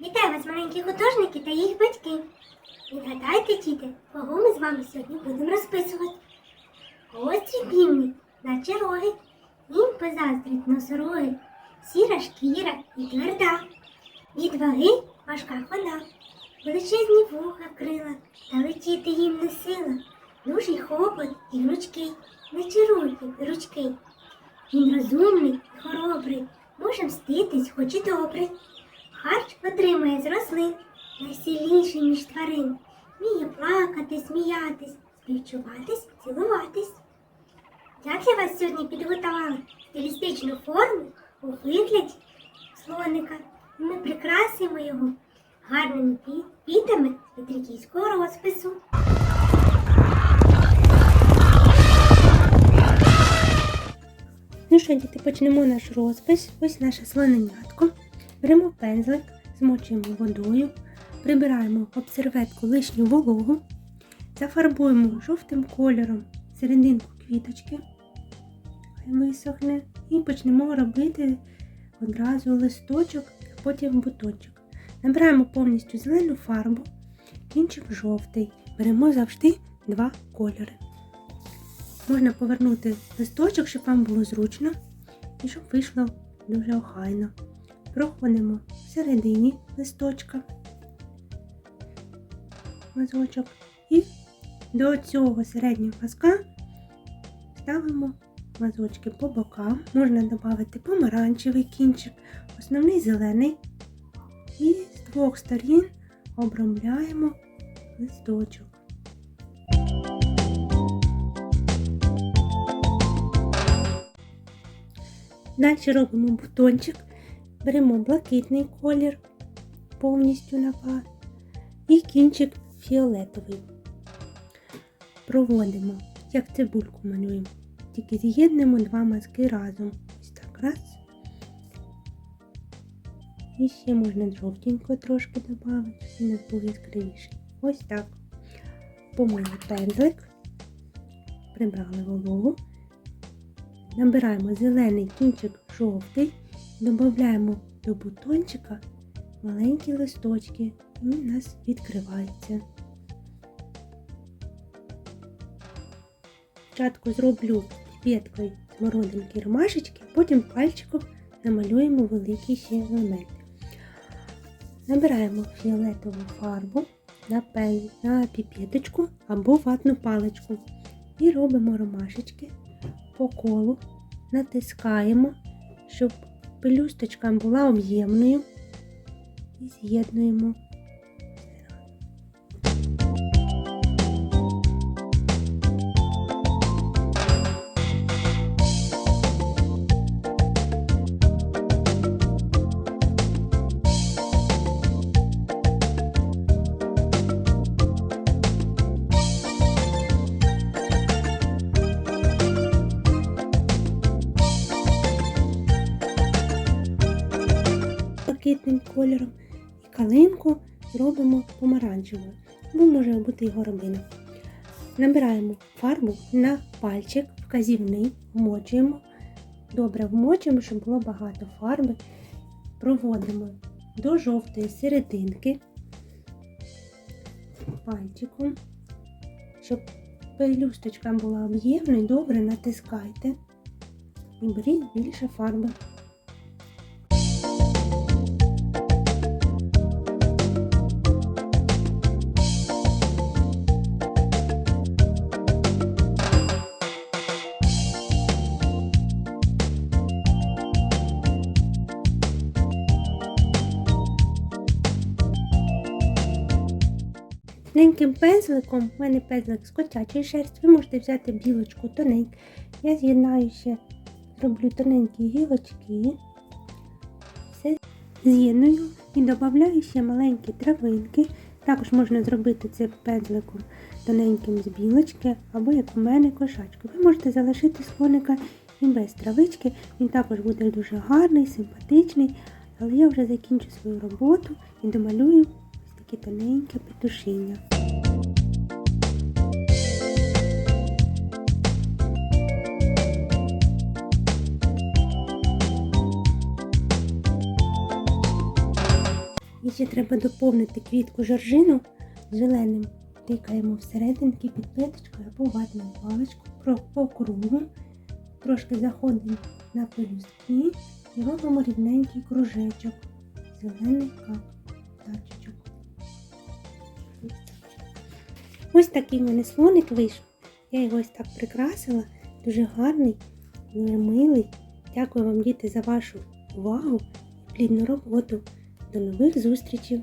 Вітаю вас, маленькі художники та їх батьки. Відгадайте, діти, кого ми з вами сьогодні будемо розписувати. Гострі півні, наче роги, їм позаздрить носороги, сіра шкіра і тверда. Від ваги важка хода, величезні вуха крила, та летіти їм не сила. Дужий хобот і гнучкий, не чаруйте ручки. Він розумний і хоробрий, може мститись, хоч і добрий. Харч отримує з рослин, найсильніший між тварин. Вміє плакати, сміятись, співчуватись, цілуватись. Я вас сьогодні підготувала стилістичну форму у вигляді слоника. Ми прикрасимо його гарними з петрикійського розпису. Ну що, діти, почнемо наш розпис. Ось наше слоненятко. Беремо пензлик, змочуємо водою, прибираємо об серветку лишню вологу, зафарбуємо жовтим кольором серединку квіточки, хай висохне, і почнемо робити одразу листочок, а потім бутончик. Набираємо повністю зелену фарбу, кінчик жовтий. Беремо завжди два кольори. Можна повернути листочок, щоб вам було зручно і щоб вийшло дуже охайно. Проходимо всередині листочка мазочок і до цього середнього паска ставимо мазочки по бокам. Можна додати помаранчевий кінчик, основний зелений. І з двох сторін обрамляємо листочок. Далі робимо бутончик, беремо блакитний колір повністю на і кінчик фіолетовий. Проводимо, як цибульку малюємо, тільки з'єднуємо два мазки разом. Ось так раз. І ще можна жовтенько трошки додати, щоб він був яскравіший. Ось так. Помили пензлик, прибрали вологу. Набираємо зелений кінчик жовтий, додаємо до бутончика маленькі листочки, і у нас відкривається. Спочатку зроблю п'яткою смородинки ромашечки, потім пальчиком намалюємо великий ще елемент. Набираємо фіолетову фарбу на, пен, на піпеточку або ватну паличку і робимо ромашечки по колу, натискаємо, щоб пелюсточка була об'ємною і з'єднуємо. Блакитним кольором і калинку зробимо помаранчевою, бо може бути і горобина. Набираємо фарбу на пальчик, вказівний, вмочуємо. Добре вмочуємо, щоб було багато фарби. Проводимо до жовтої серединки пальчиком, щоб пелюсточка була об'ємною, добре натискайте і беріть більше фарби. Тоненьким пензликом, в мене пензлик з котячої шерсті, ви можете взяти білочку тоненьку. Я з'єднаю ще, роблю тоненькі гілочки, все з'єдную і додаю ще маленькі травинки. Також можна зробити це пензликом тоненьким з білочки, або як у мене кошачку. Ви можете залишити слоника і без травички, він також буде дуже гарний, симпатичний. Але я вже закінчу свою роботу і домалюю ось такі тоненькі петушіння. І ще треба доповнити квітку жоржину зеленим. Тикаємо всерединки під плиточкою або ватною паличку по кругу. Трошки заходимо на пелюстки і робимо рівненький кружечок. Зелений каптачечок. Ось такий в мене слоник вийшов. Я його ось так прикрасила. Дуже гарний, милий. Дякую вам, діти, за вашу увагу і плідну роботу. До нових зустрічей!